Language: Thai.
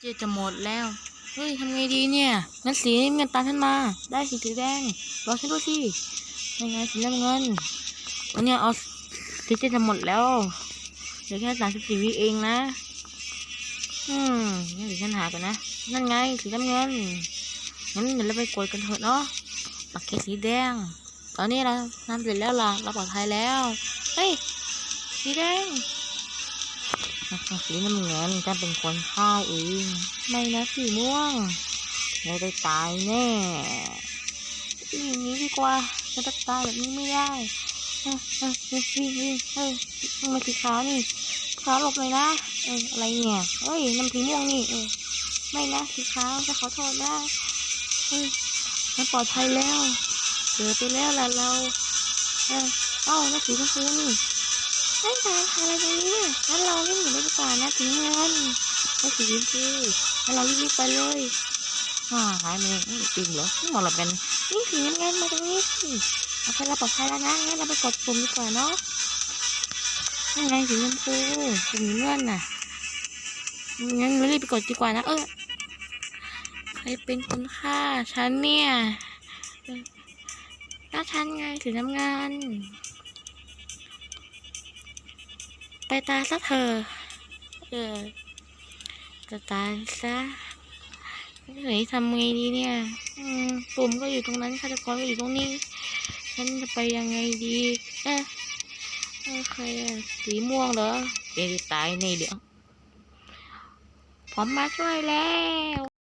เจจะหมดแล้ว เฮ้ยทำไงดีเนี่ย งั้นสีน้เงินตามฉันมา ได้สีสีแดง รอฉันด้วยสิยังไงสีน้ำเงินวันนี้เอาสีเจจะหมดแล้วเหลือแค่สามสิบสี่วิเองนะ อืมงั้นเดี๋ยวฉันหากันนะ นั่นไงสีน้ำเงิน งั้นเดี๋ยวเราไปกดกันเถอะเนาะปักเกสีแดง ตอนนี้เราทำเสร็จแล้วล่ะ เราปลอดภัยแล้ว เฮ้ย สีแดง สีน้ำเงินจะเป็นคนฆ่าเองไม่นะสีม่วงเราได้ตายแน่อย่างนี้ดีกว่าจะตัดตายแบบนี้ไม่ได้เออเออเออวิ่งวิ่งเออมันสีขาวนี่ขาวหลบเลยนะเอออะไรเนี่ยเอ้ยน้ำสีม่วงนี่เออไม่นะสีขาวจะขอโทษนะเออมันปลอดภัยแล้วเจอไปแล้วล่ะเราเออเอ้าน้ำสีชมพูนี่นั่นการอะไรตรงนี้เนี่ยงั้นเราเล่น อยู่ในดีกว่านะถึงเงินไม่สีชมพูงั้เรารีบไปเลยอ่าหายไปเลยจริงเหรอหมดละเป็นนี่สีเงินมาตรงนี้สิโอเคเราปลอดภัยแล้วนะงั้นเราไปกดปุ่มดีกว่าเนาะนั่ไงสีชมพูสีเงินน่ะงั้นเรารีบไปกดดีกว่านะเออใครเป็นคนฆ่าฉันเนี่ยเออก็ฉันไงสีน้ำเงินไปตาซะเธอะเออ จะตายซะเฮ้ยทำไงดีเนี่ยปุ่มก็อยู่ตรงนั้นฆาตกรก็อยู่ตรงนี้ ฉันจะไปยังไงดีเอ๊ะเอ้ยใครอะสีม่วงเหรอเดี๋ยวตายในเดี๋ยวผมมาช่วยแล้ว